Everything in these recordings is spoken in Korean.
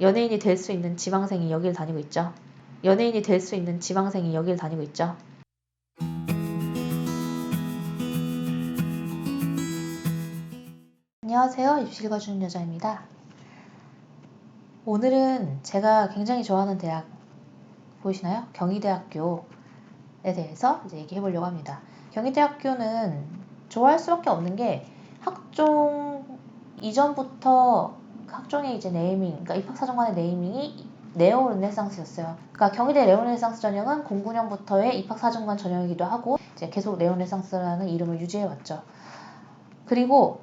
연예인이 될 수 있는 지망생이 여길 다니고 있죠. 연예인이 될 수 있는 지망생이 여길 다니고 있죠. 안녕하세요. 입시 읽어주는 여자입니다. 오늘은 제가 굉장히 좋아하는 대학 보이시나요? 경희대학교에 대해서 이제 얘기해 보려고 합니다. 경희대학교는 좋아할 수밖에 없는 게 학종 이전부터 학종의 이제 네이밍, 그러니까 입학사정관의 네이밍이 네오 르네상스였어요. 그러니까 경희대 네오 르네상스 전형은 09년부터의 입학사정관 전형이기도 하고 이제 계속 네오 르네상스라는 이름을 유지해 왔죠. 그리고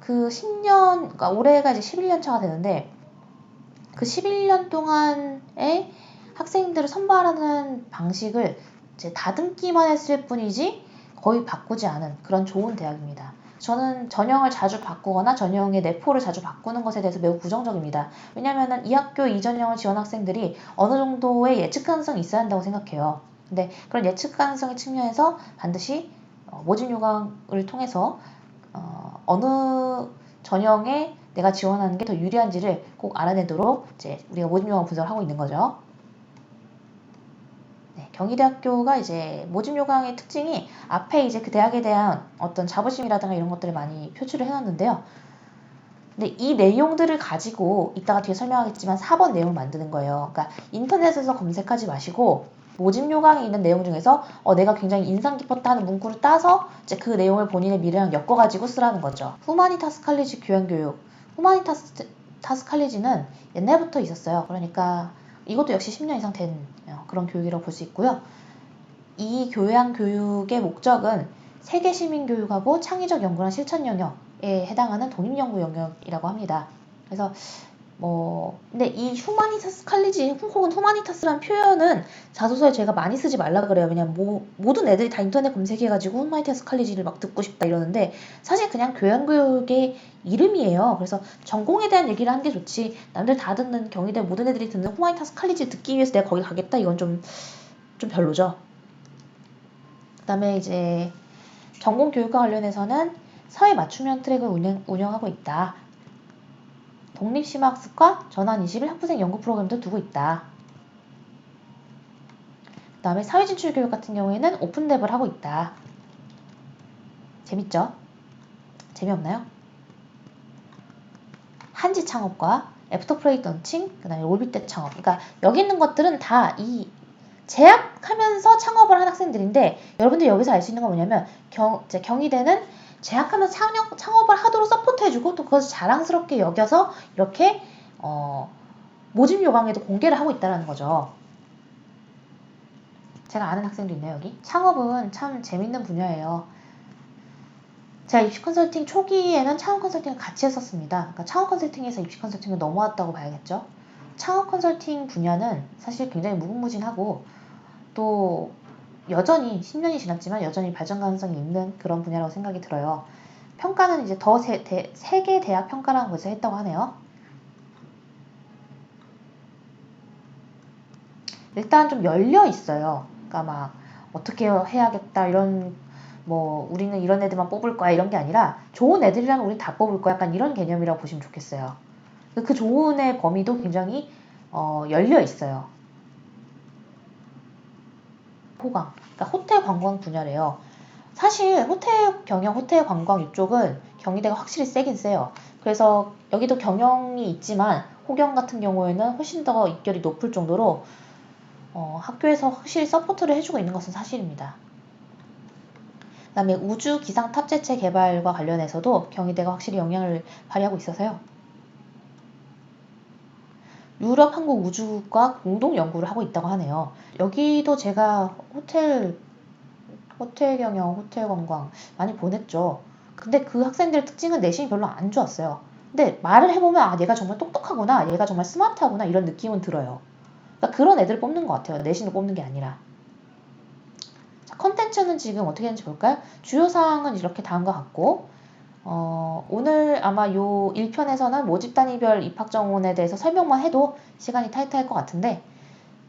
그 10년, 그러니까 올해가 이제 11년 차가 되는데 그 11년 동안에 학생들을 선발하는 방식을 이제 다듬기만 했을 뿐이지 거의 바꾸지 않은 그런 좋은 대학입니다. 저는 전형을 자주 바꾸거나 전형의 내포를 자주 바꾸는 것에 대해서 매우 부정적입니다. 왜냐하면 이 학교 이 전형을 지원 학생들이 어느 정도의 예측 가능성이 있어야 한다고 생각해요. 근데 그런 예측 가능성의 측면에서 반드시 어, 모집 요강을 통해서 어, 어느 전형에 내가 지원하는 게 더 유리한지를 꼭 알아내도록 이제 우리가 모집 요강 분석을 하고 있는 거죠. 네, 경희대학교가 이제 모집 요강의 특징이 앞에 이제 그 대학에 대한 어떤 자부심이라든가 이런 것들을 많이 표출을 해놨는데요. 근데 이 내용들을 가지고 이따가 뒤에 설명하겠지만 4번 내용을 만드는 거예요. 그러니까 인터넷에서 검색하지 마시고 모집 요강에 있는 내용 중에서 어, 내가 굉장히 인상 깊었다 하는 문구를 따서 이제 그 내용을 본인의 미래랑 엮어가지고 쓰라는 거죠. 후마니타스 칼리지 교양 교육. 후마니타스 칼리지는 옛날부터 있었어요. 그러니까 이것도 역시 10년 이상 된 어, 그런 교육이라고 볼 수 있고요. 이 교양 교육의 목적은 세계 시민 교육하고 창의적 연구랑 실천 영역에 해당하는 독립 연구 영역이라고 합니다. 그래서 뭐 근데 이 휴마니타스 칼리지 혹은 후마니타스라는 표현은 자소서에 제가 많이 쓰지 말라 그래요. 왜냐면 뭐 모든 애들이 다 인터넷 검색해가지고 후마니타스 칼리지를 막 듣고 싶다 이러는데 사실 그냥 교양교육의 이름이에요. 그래서 전공에 대한 얘기를 하는 게 좋지 남들 다 듣는 경희대 모든 애들이 듣는 후마니타스 칼리지 듣기 위해서 내가 거기 가겠다 이건 좀 좀 별로죠. 그다음에 이제 전공 교육과 관련해서는 사회 맞춤형 트랙을 운영, 운영하고 있다. 독립심학습과 전환20일 학부생 연구 프로그램도 두고 있다. 그 다음에 사회진출 교육 같은 경우에는 오픈랩을 하고 있다. 재밌죠? 재미없나요? 한지 창업과 애프터 프레이 던칭, 그 다음에 올빗대 창업. 그러니까 여기 있는 것들은 다이 재학하면서 창업을 한 학생들인데 여러분들 여기서 알 수 있는 건 뭐냐면 경, 경희대는 제약하면 창업, 창업을 하도록 서포트해주고 또 그것을 자랑스럽게 여겨서 이렇게 어, 모집 요강에도 공개를 하고 있다는 거죠. 제가 아는 학생도 있네요 여기. 창업은 참 재밌는 분야예요. 제가 입시 컨설팅 초기에는 창업 컨설팅을 같이 했었습니다. 그러니까 창업 컨설팅에서 입시 컨설팅을 넘어왔다고 봐야겠죠. 창업 컨설팅 분야는 사실 굉장히 무궁무진하고 또 여전히 10년이 지났지만 여전히 발전 가능성이 있는 그런 분야라고 생각이 들어요. 평가는 이제 더 세, 대, 세계 대학 평가라는 곳에서 했다고 하네요. 일단 좀 열려 있어요. 그러니까 막 어떻게 해야겠다 이런 뭐 우리는 이런 애들만 뽑을 거야 이런 게 아니라 좋은 애들이라면 우리 다 뽑을 거야 약간 이런 개념이라고 보시면 좋겠어요. 그 좋은 애 범위도 굉장히 어, 열려 있어요. 호강. 그러니까 호텔 관광 분야래요. 사실 호텔 경영, 호텔 관광 이쪽은 경희대가 확실히 세긴 세요. 그래서 여기도 경영이 있지만 호경 같은 경우에는 훨씬 더 입결이 높을 정도로 어, 학교에서 확실히 서포트를 해주고 있는 것은 사실입니다. 그 다음에 우주 기상 탑재체 개발과 관련해서도 경희대가 확실히 영향을 발휘하고 있어서요. 유럽 한국 우주과 공동 연구를 하고 있다고 하네요. 여기도 제가 호텔 호텔 경영, 호텔 관광 많이 보냈죠. 근데 그 학생들의 특징은 내신이 별로 안 좋았어요. 근데 말을 해보면 아 얘가 정말 똑똑하구나, 얘가 정말 스마트하구나 이런 느낌은 들어요. 그러니까 그런 애들 뽑는 것 같아요. 내신을 뽑는 게 아니라. 자, 컨텐츠는 지금 어떻게 되는지 볼까요? 주요 사항은 이렇게 다음과 같고 어, 오늘 아마 요 1편에서는 모집 단위별 입학 정원에 대해서 설명만 해도 시간이 타이트할 것 같은데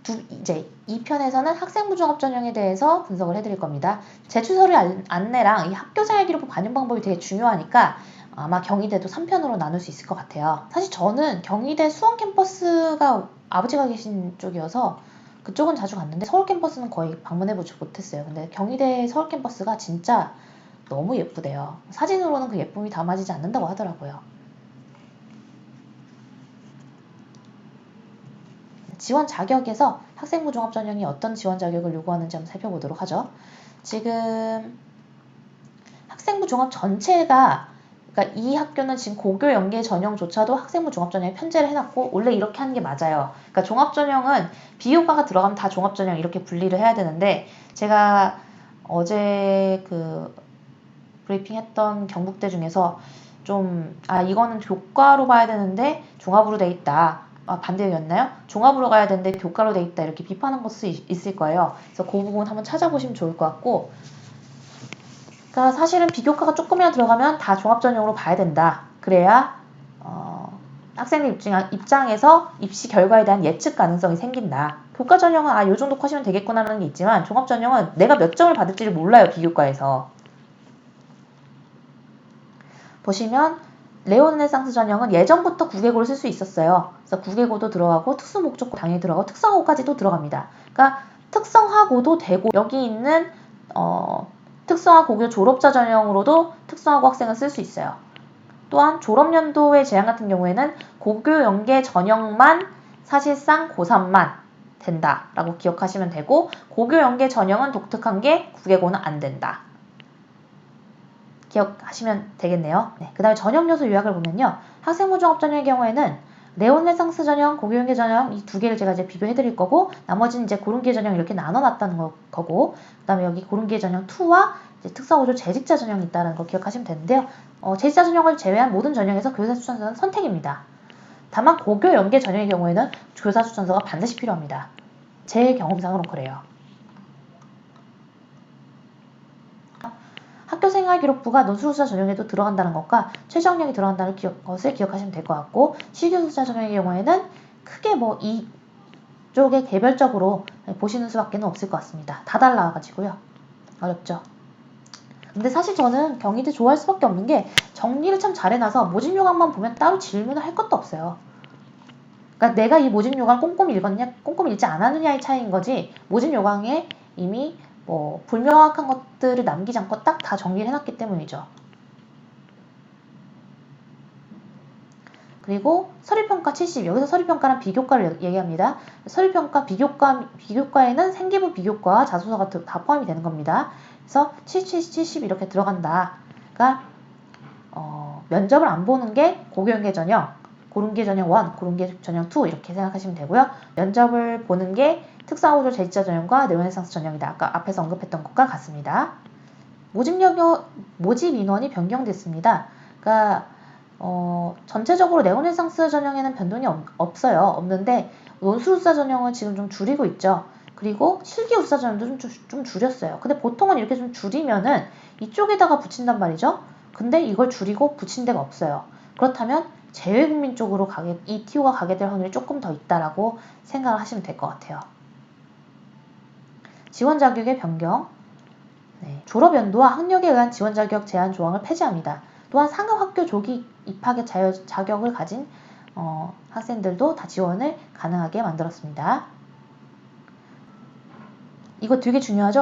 두, 이제 2편에서는 학생부 종합 전형에 대해서 분석을 해드릴 겁니다. 제출서류 안내랑 이 학교 생활 기록부 반영 방법이 되게 중요하니까 아마 경희대도 3편으로 나눌 수 있을 것 같아요. 사실 저는 경희대 수원 캠퍼스가 아버지가 계신 쪽이어서 그쪽은 자주 갔는데 서울 캠퍼스는 거의 방문해보지 못했어요. 근데 경희대 서울 캠퍼스가 진짜 너무 예쁘대요. 사진으로는 그 예쁨이 담아지지 않는다고 하더라고요. 지원 자격에서 학생부 종합 전형이 어떤 지원 자격을 요구하는지 한번 살펴보도록 하죠. 지금 학생부 종합 전체가 그러니까 이 학교는 지금 고교 연계 전형조차도 학생부 종합 전형에 편제를 해놨고 원래 이렇게 하는 게 맞아요. 그러니까 종합 전형은 비교과가 들어가면 다 종합 전형 이렇게 분리를 해야 되는데 제가 어제 그 브리핑했던 경북대 중에서 좀 아 이거는 교과로 봐야 되는데 종합으로 돼 있다. 아, 반대였나요? 종합으로 가야 되는데 교과로 돼 있다 이렇게 비판한 것이 있을 거예요. 그래서 그 부분 한번 찾아보시면 좋을 것 같고 그러니까 사실은 비교과가 조금이나 들어가면 다 종합 전형으로 봐야 된다. 그래야 어, 학생들 입장, 입장 에서 입시 결과에 대한 예측 가능성이 생긴다. 교과 전형은 아, 요 정도 컷이면 되겠구나라는 게 있지만 종합 전형은 내가 몇 점을 받을지를 몰라요. 비교과에서. 보시면 레오네상스 전형은 예전부터 국외고를 쓸 수 있었어요. 그래서 국외고도 들어가고 특수 목적고 당연히 들어가고 특성화고까지도 들어갑니다. 그러니까 특성화고도 되고 여기 있는 어, 특성화 고교 졸업자 전형으로도 특성화고 학생을 쓸 수 있어요. 또한 졸업연도의 제한 같은 경우에는 고교 연계 전형만 사실상 고3만 된다라고 기억하시면 되고 고교 연계 전형은 독특한 게 국외고는 안 된다. 기억하시면 되겠네요. 네, 그 다음에 전형 요소 요약을 보면요. 학생부 종합 전형의 경우에는 레온네상스 전형, 고교연계 전형 이 두 개를 제가 이제 비교해 드릴 거고 나머지는 이제 고른기회 전형 이렇게 나눠 놨다는 거, 거고 그다음에 여기 고른기회 전형 2와 특성호조 재직자 전형이 있다는 거 기억하시면 되는데요. 어, 재직자 전형을 제외한 모든 전형에서 교사 추천서는 선택입니다. 다만 고교 연계 전형의 경우에는 교사 추천서가 반드시 필요합니다. 제 경험상으로는 그래요. 학교생활기록부가 논술수사 전형에도 들어간다는 것과 최저학력이 들어간다는 것을 기억하시면 될 것 같고 실기수사 전형의 경우에는 크게 뭐 이쪽에 개별적으로 보시는 수밖에 없을 것 같습니다. 다 달라가지고요. 어렵죠. 근데 사실 저는 경희대 좋아할 수밖에 없는 게 정리를 참 잘해놔서 모집 요강만 보면 따로 질문을 할 것도 없어요. 그러니까 내가 이 모집 요강 꼼꼼히 읽었냐, 꼼꼼히 읽지 않았느냐의 차이인 거지 모집 요강에 이미 뭐 불명확한 것들을 남기지 않고 딱 다 정리를 해놨기 때문이죠. 그리고 서류평가 70 여기서 서류평가는 비교과를 얘기합니다. 서류평가 비교과 비교과에는 생기부 비교과 자소서가 다 포함이 되는 겁니다. 그래서 70, 70 이렇게 들어간다. 그러니까 어, 면접을 안 보는 게 고교연계 전형, 고른계 전형 1, 고른계 전형 2 이렇게 생각하시면 되고요. 면접을 보는 게 특사호조 제지자 전형과 네오네상스 전형이다. 아까 앞에서 언급했던 것과 같습니다. 모집력, 모집 인원이 변경됐습니다. 그러니까 어, 전체적으로 네오네상스 전형에는 변동이 없, 없어요. 없는데 논술사 전형은 지금 좀 줄이고 있죠. 그리고 실기우사 전형도 좀, 좀 줄였어요. 근데 보통은 이렇게 좀 줄이면은 이쪽에다가 붙인단 말이죠. 근데 이걸 줄이고 붙인 데가 없어요. 그렇다면 재외국민 쪽으로 가게, 이 TO가 가게 될 확률이 조금 더 있다라고 생각을 하시면 될 것 같아요. 지원 자격의 변경, 네, 졸업 연도와 학력에 의한 지원 자격 제한 조항을 폐지합니다. 또한 상급 학교 조기 입학의 자유, 자격을 가진 어, 학생들도 다 지원을 가능하게 만들었습니다. 이거 되게 중요하죠?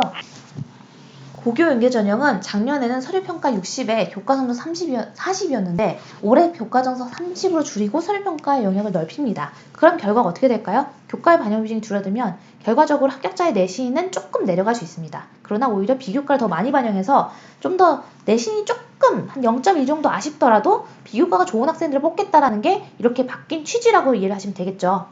고교 연계 전형은 작년에는 서류평가 60에 교과성도 30이었, 40이었는데 올해 교과정서 30으로 줄이고 서류평가의 영역을 넓힙니다. 그럼 결과가 어떻게 될까요? 교과의 반영 비중이 줄어들면 결과적으로 합격자의 내신은 조금 내려갈 수 있습니다. 그러나 오히려 비교과를 더 많이 반영해서 좀 더 내신이 조금 한0.2 정도 아쉽더라도 비교과가 좋은 학생들을 뽑겠다라는 게 이렇게 바뀐 취지라고 이해를 하시면 되겠죠.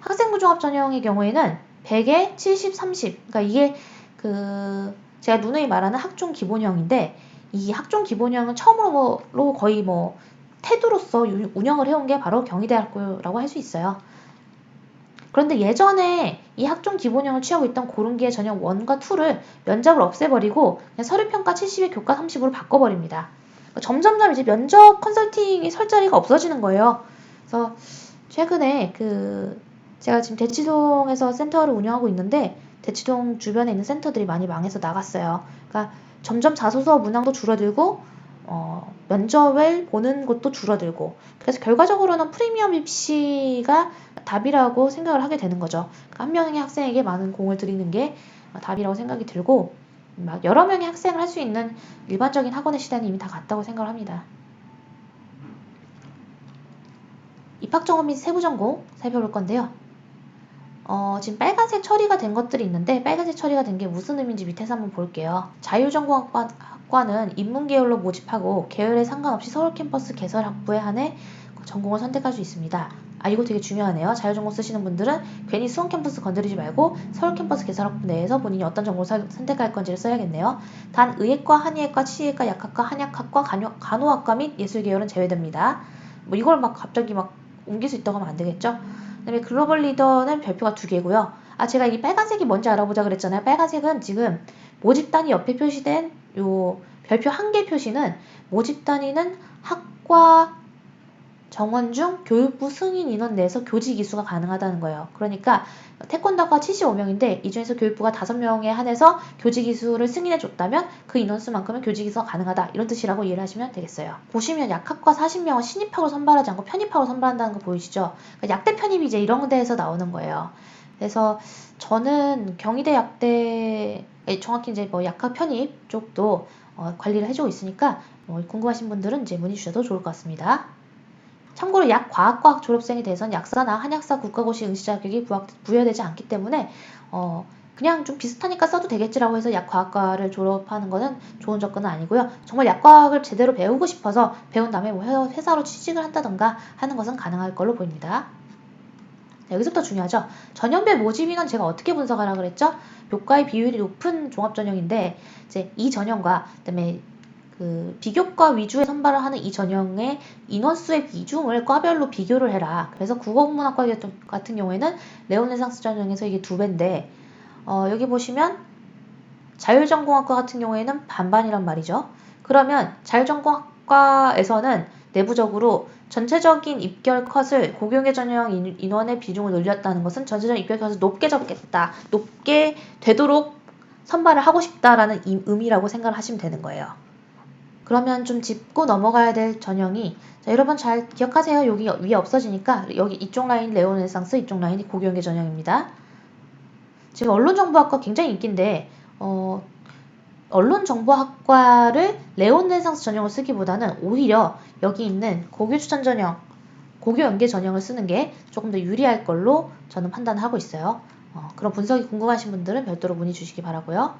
학생부 종합 전형의 경우에는 100에 70, 30. 그러니까 이게 그 제가 누누이 말하는 학종 기본형인데 이 학종 기본형은 처음으로 거의 뭐 태도로서 운영을 해온 게 바로 경희대학교라고 할 수 있어요. 그런데 예전에 이 학종 기본형을 취하고 있던 고른기의 전형 1과 2를 면접을 없애버리고 그냥 서류평가 70에 교과 30으로 바꿔버립니다. 그러니까 점점점 이제 면접 컨설팅이 설 자리가 없어지는 거예요. 그래서 최근에 그 제가 지금 대치동에서 센터를 운영하고 있는데 대치동 주변에 있는 센터들이 많이 망해서 나갔어요. 그러니까 점점 자소서 문항도 줄어들고 어, 면접을 보는 곳도 줄어들고 그래서 결과적으로는 프리미엄 입시가 답이라고 생각을 하게 되는 거죠. 그러니까 한 명의 학생에게 많은 공을 들이는 게 답이라고 생각이 들고 막 여러 명의 학생을 할 수 있는 일반적인 학원의 시대는 이미 다 갔다고 생각을 합니다. 입학 정원 및 세부 전공 살펴볼 건데요. 어, 지금 빨간색 처리가 된 것들이 있는데 빨간색 처리가 된 게 무슨 의미인지 밑에서 한번 볼게요. 자율전공학과는 인문계열로 모집하고 계열에 상관없이 서울 캠퍼스 개설 학부에 한해 전공을 선택할 수 있습니다. 아 이거 되게 중요하네요. 자율전공 쓰시는 분들은 괜히 수원 캠퍼스 건드리지 말고 서울 캠퍼스 개설학부 내에서 본인이 어떤 전공을 선택할 건지를 써야겠네요. 단 의예과, 한의예과, 치의과, 약학과, 한약학과, 간호학과 및 예술계열은 제외됩니다. 뭐 이걸 막 갑자기 막 옮길 수 있다고 하면 안 되겠죠? 그다음에 글로벌 리더는 별표가 두 개고요. 아 제가 이 빨간색이 뭔지 알아보자 그랬잖아요. 빨간색은 지금 모집단이 옆에 표시된 요 별표 한 개 표시는 모집 단위는 학과 정원 중 교육부 승인 인원 내에서 교직 이수가 가능하다는 거예요. 그러니까 태권도가 75명인데 이 중에서 교육부가 5명에 한해서 교직 이수를 승인해 줬다면 그 인원수만큼은 교직 이수가 가능하다. 이런 뜻이라고 이해를 하시면 되겠어요. 보시면 약학과 40명은 신입학으로 선발하지 않고 편입학으로 선발한다는 거 보이시죠? 그러니까 약대 편입이 이제 이런 데에서 나오는 거예요. 그래서 저는 경희대 약대 정확히 이제 뭐 약학 편입 쪽도 어, 관리를 해주고 있으니까 뭐 궁금하신 분들은 이제 문의 주셔도 좋을 것 같습니다. 참고로 약 과학과학 졸업생에 대해서는 약사나 한약사 국가고시 응시 자격이 부여되지 않기 때문에 어 그냥 좀 비슷하니까 써도 되겠지라고 해서 약과학과를 졸업하는 것은 좋은 접근은 아니고요. 정말 약과학을 제대로 배우고 싶어서 배운 다음에 뭐 회사로 취직을 한다던가 하는 것은 가능할 걸로 보입니다. 여기서부터 중요하죠. 전형별 모집 인원 제가 어떻게 분석하라 그랬죠? 교과의 비율이 높은 종합 전형인데 이제 이 전형과 그다음에 그 비교과 위주의 선발을 하는 이 전형의 인원수의 비중을 과별로 비교를 해라. 그래서 국어국문학과 같은 경우에는 레오네상스 전형에서 이게 두 배인데 어, 여기 보시면 자율전공학과 같은 경우에는 반반이란 말이죠. 그러면 자율전공학과에서는 내부적으로 전체적인 입결 컷을 고경계 전형 인원의 비중을 늘렸다는 것은 전체적인 입결 컷을 높게 잡겠다, 높게 되도록 선발을 하고 싶다라는 의미라고 생각을 하시면 되는 거예요. 그러면 좀 짚고 넘어가야 될 전형이 자, 여러분 잘 기억하세요. 여기 위에 없어지니까 여기 이쪽 라인 레오네상스 이쪽 라인이 고경계 전형입니다. 지금 언론정보학과 굉장히 인기인데 어, 언론정보학과를 레오네상스 전형을 쓰기보다는 오히려 여기 있는 고교 추천 전형, 고교 연계 전형을 쓰는 게 조금 더 유리할 걸로 저는 판단하고 있어요. 어, 그런 분석이 궁금하신 분들은 별도로 문의 주시기 바라고요.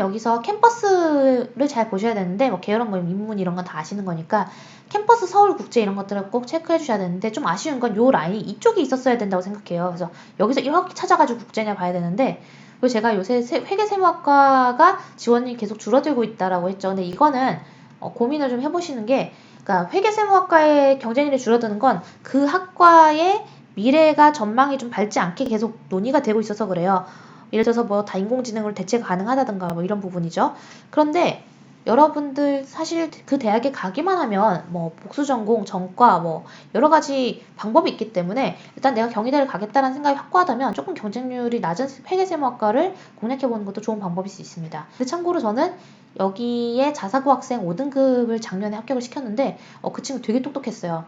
여기서 캠퍼스를 잘 보셔야 되는데 뭐 계열원 모임 입문 이런 건 다 아시는 거니까 캠퍼스 서울 국제 이런 것들을 꼭 체크해 주셔야 되는데 좀 아쉬운 건 요 라인이 이쪽에 있었어야 된다고 생각해요. 그래서 여기서 이렇게 찾아가지고 국제냐 봐야 되는데 그리고 제가 요새 회계세무학과가 지원이 계속 줄어들고 있다라고 했죠. 근데 이거는 어, 고민을 좀 해보시는 게 그러니까 회계세무학과의 경쟁률이 줄어드는 건 그 학과의 미래가 전망이 좀 밝지 않게 계속 논의가 되고 있어서 그래요. 예를 들어서 뭐 다 인공지능으로 대체가 가능하다든가 뭐 이런 부분이죠. 그런데 여러분들 사실 그 대학에 가기만 하면 뭐 복수 전공, 전과 뭐 여러 가지 방법이 있기 때문에 일단 내가 경희대를 가겠다는 생각이 확고하다면 조금 경쟁률이 낮은 회계세무학과를 공략해 보는 것도 좋은 방법일 수 있습니다. 근데 참고로 저는 여기에 자사고 학생 5등급을 작년에 합격을 시켰는데 어, 그 친구 되게 똑똑했어요.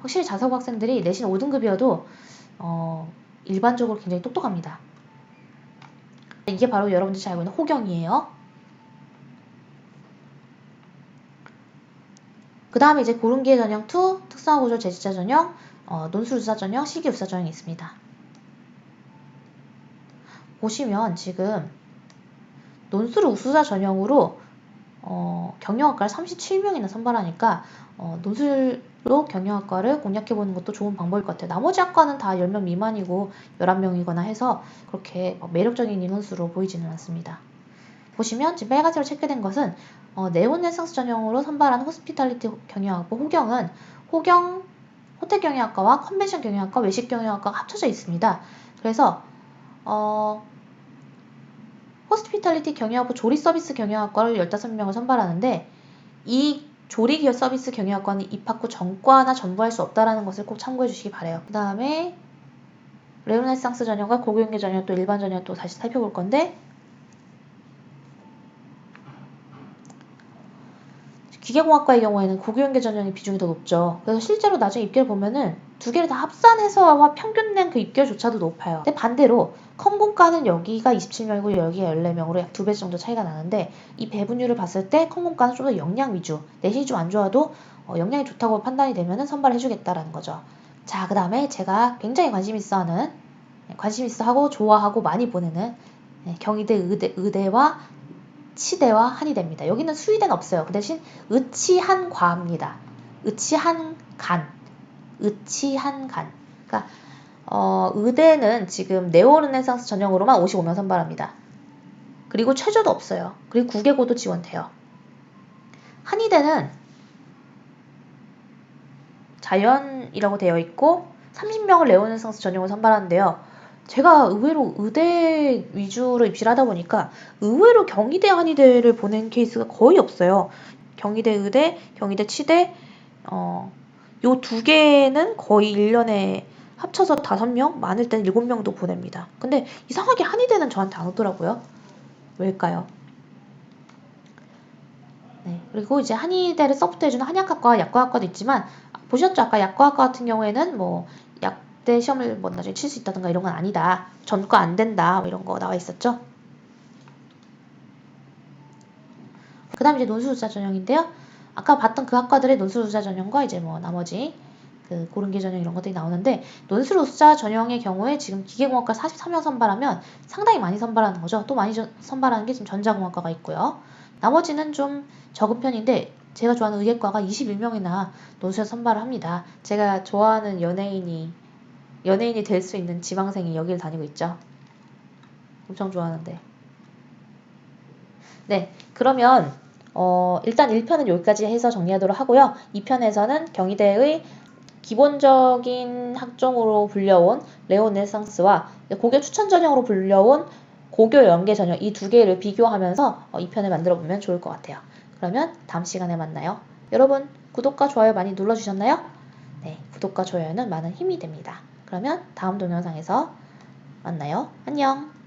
확실히 자사고 학생들이 내신 5등급이어도 어, 일반적으로 굉장히 똑똑합니다. 이게 바로 여러분들이 잘 알고 있는 호경이에요. 그 다음에 이제 고른기의 전형 2, 특성화구조 제지자 전형, 어, 논술수사 전형, 시기우사 전형이 있습니다. 보시면 지금 논술 우수자 전형으로 어, 경영학과를 37명이나 선발하니까 어, 논술 로 경영학과를 공략해보는 것도 좋은 방법일 것 같아요. 나머지 학과는 다 10명 미만이고 11명이거나 해서 그렇게 매력적인 인원수로 보이지는 않습니다. 보시면 지금 빨간색으로 체크된 것은 어, 네온네상스 전형으로 선발한 호스피탈리티 경영학부 호경은 호경 호텔 경영학과와 컨벤션 경영학과, 외식 경영학과가 합쳐져 있습니다. 그래서 어, 호스피탈리티 경영학부 조리 서비스 경영학과를 15명을 선발하는데 이 조리 기업 서비스 경영학과는 입학 후 전과나 전부할 수 없다라는 것을 꼭 참고해 주시기 바래요. 그 다음에 레오네상스 전형과 고교연계 전형 또 일반 전형 또 다시 살펴볼 건데 기계공학과의 경우에는 고교연계 전형의 비중이 더 높죠. 그래서 실제로 나중에 입결 보면은 두 개를 다 합산해서와 평균 낸그 입결조차도 높아요. 근데 반대로 컴공과는 여기가 27명이고 여기가 14명으로 약 두 배 정도 차이가 나는데 이 배분율을 봤을 때 컴공과는 좀 더 역량 위주, 내신이 좀 안 좋아도 어, 역량이 좋다고 판단이 되면은 선발해주겠다라는 거죠. 자, 그 다음에 제가 굉장히 관심 있어 하는, 네, 관심 있어 하고 좋아하고 많이 보내는 네, 경희대 의대, 의대와 치대와 한의대입니다. 여기는 수의대는 없어요. 그 대신 의치한 과입니다. 의치한 간, 의치한 간. 그러니까 어, 의대는 지금 네오르네상스 전형으로만 55명 선발합니다. 그리고 최저도 없어요. 그리고 국외고도 지원돼요. 한의대는 자연이라고 되어 있고 30명을 레오네상스 전형을 선발하는데요. 제가 의외로 의대 위주로 입시를 하다 보니까 의외로 경희대 한의대를 보낸 케이스가 거의 없어요. 경희대 의대, 경희대 치대, 어, 요 두 개는 거의 1년에 합쳐서 5명, 많을 때는 7명도 보냅니다. 근데 이상하게 한의대는 저한테 안 오더라고요. 왜일까요? 네, 그리고 이제 한의대를 서포트해주는 한약학과, 약과학과도 있지만 보셨죠? 아까 약과학과 같은 경우에는 뭐 약대 시험을 뭐 나중에 칠 수 있다든가 이런 건 아니다. 전과 안 된다. 뭐 이런 거 나와 있었죠? 그 다음 이제 논술자 전형인데요. 아까 봤던 그 학과들의 논술자 전형과 이제 뭐 나머지 그 고른계 전형 이런 것들이 나오는데 논술우수자 전형의 경우에 지금 기계공학과 43명 선발하면 상당히 많이 선발하는 거죠. 또 많이 저, 선발하는 게 지금 전자공학과가 있고요. 나머지는 좀 적은 편인데 제가 좋아하는 의예과가 21명이나 논술 선발을 합니다. 제가 좋아하는 연예인이 연예인이 될 수 있는 지망생이 여기를 다니고 있죠. 엄청 좋아하는데. 네, 그러면 어, 일단 1편은 여기까지 해서 정리하도록 하고요. 2편에서는 경희대의 기본적인 학종으로 불려온 레오네상스와 고교 추천 전형으로 불려온 고교 연계 전형 이 두 개를 비교하면서 어, 2편을 만들어 보면 좋을 것 같아요. 그러면 다음 시간에 만나요. 여러분 구독과 좋아요 많이 눌러주셨나요? 네, 구독과 좋아요는 많은 힘이 됩니다. 그러면 다음 동영상에서 만나요. 안녕!